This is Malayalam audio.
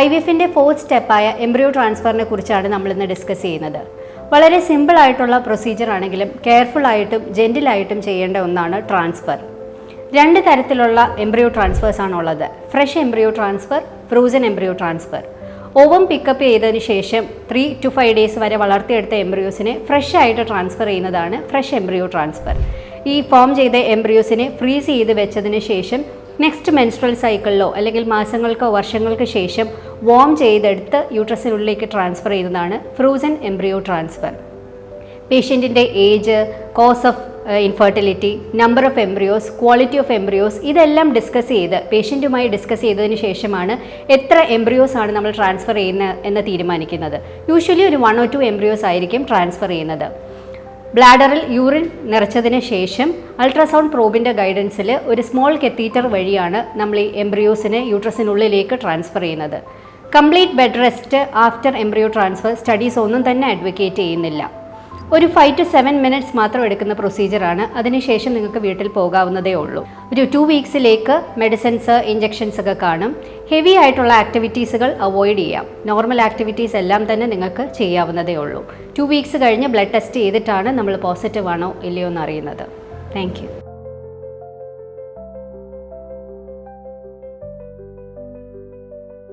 ഐ വി എഫിന്റെ ഫോർത്ത് സ്റ്റെപ്പായ എംബ്രിയോ ട്രാൻസ്ഫറിനെ കുറിച്ചാണ് നമ്മൾ ഇന്ന് ഡിസ്കസ് ചെയ്യുന്നത്. വളരെ സിമ്പിൾ ആയിട്ടുള്ള പ്രൊസീജിയർ ആണെങ്കിലും കെയർഫുൾ ആയിട്ടും ജെന്റിലായിട്ടും ചെയ്യേണ്ട ഒന്നാണ് ട്രാൻസ്ഫർ രണ്ട് തരത്തിലുള്ള എംബ്രിയോ ട്രാൻസ്ഫേഴ്സ് ആണുള്ളത്. Fresh embryo transfer frozen embryo transfer ovum pickup ചെയ്തതിന് ശേഷം ത്രീ ടു ഫൈവ് ഡേയ്സ് വരെ വളർത്തിയെടുത്ത എംബ്രിയോസിനെ ഫ്രഷ് ആയിട്ട് ട്രാൻസ്ഫർ ചെയ്യുന്നതാണ് ഫ്രഷ് എംബ്രിയോ ട്രാൻസ്ഫർ ഈ ഫോം ചെയ്ത എംബ്രിയോസിനെ ഫ്രീസ് ചെയ്ത് വെച്ചതിന് ശേഷം നെക്സ്റ്റ് മെൻസ്ട്രൽ സൈക്കിളിലോ അല്ലെങ്കിൽ മാസങ്ങൾക്കോ വർഷങ്ങൾക്ക് ശേഷം വോം ചെയ്തെടുത്ത് യൂട്രസിനുള്ളിലേക്ക് ട്രാൻസ്ഫർ ചെയ്യുന്നതാണ് frozen embryo transfer പേഷ്യന്റിന്റെ age cause of infertility number of embryos quality of embryos ഇതെല്ലാം ഡിസ്കസ് ചെയ്ത് പേഷ്യന്റുമായി ഡിസ്കസ് ചെയ്തതിന് ശേഷമാണ് എത്ര എംബ്രിയോസ് ആണ് നമ്മൾ ട്രാൻസ്ഫർ ചെയ്യുന്നത് എന്ന് തീരുമാനിക്കുന്നത്. യൂഷ്വലി ഒരു വൺ ഓർ ടു എംബ്രിയോസ് ആയിരിക്കും ട്രാൻസ്ഫർ ചെയ്യുന്നത്. ബ്ലാഡറിൽ യൂറിൻ നിറച്ചതിന് ശേഷം അൾട്രാസൗണ്ട് പ്രോബിന്റെ ഗൈഡൻസിൽ ഒരു സ്മോൾ കെത്തീറ്റർ വഴിയാണ് നമ്മൾ ഈ എംബ്രിയോസിനെ യൂട്രസിനുള്ളിലേക്ക് ട്രാൻസ്ഫർ ചെയ്യുന്നത്. Complete bed rest after embryo transfer studies ഒന്നും തന്നെ അഡ്വക്കേറ്റ് ചെയ്യുന്നില്ല. ഒരു ഫൈവ് ടു സെവൻ മിനിറ്റ്സ് മാത്രം എടുക്കുന്ന പ്രൊസീജിയറാണ് അതിനുശേഷം നിങ്ങൾക്ക് വീട്ടിൽ പോകാവുന്നതേ ഉള്ളൂ. ഒരു ടു വീക്സിലേക്ക് മെഡിസിൻസ് ഇഞ്ചെക്ഷൻസ് ഒക്കെ കാണും. ഹെവി ആയിട്ടുള്ള ആക്ടിവിറ്റീസുകൾ അവോയ്ഡ് ചെയ്യാം. നോർമൽ ആക്ടിവിറ്റീസ് എല്ലാം തന്നെ നിങ്ങൾക്ക് ചെയ്യാവുന്നതേ ഉള്ളൂ. ടു വീക്സ് കഴിഞ്ഞ് ബ്ലഡ് ടെസ്റ്റ് ചെയ്തിട്ടാണ് നമ്മൾ പോസിറ്റീവ് ആണോ ഇല്ലയോ എന്ന് അറിയുന്നത്. താങ്ക്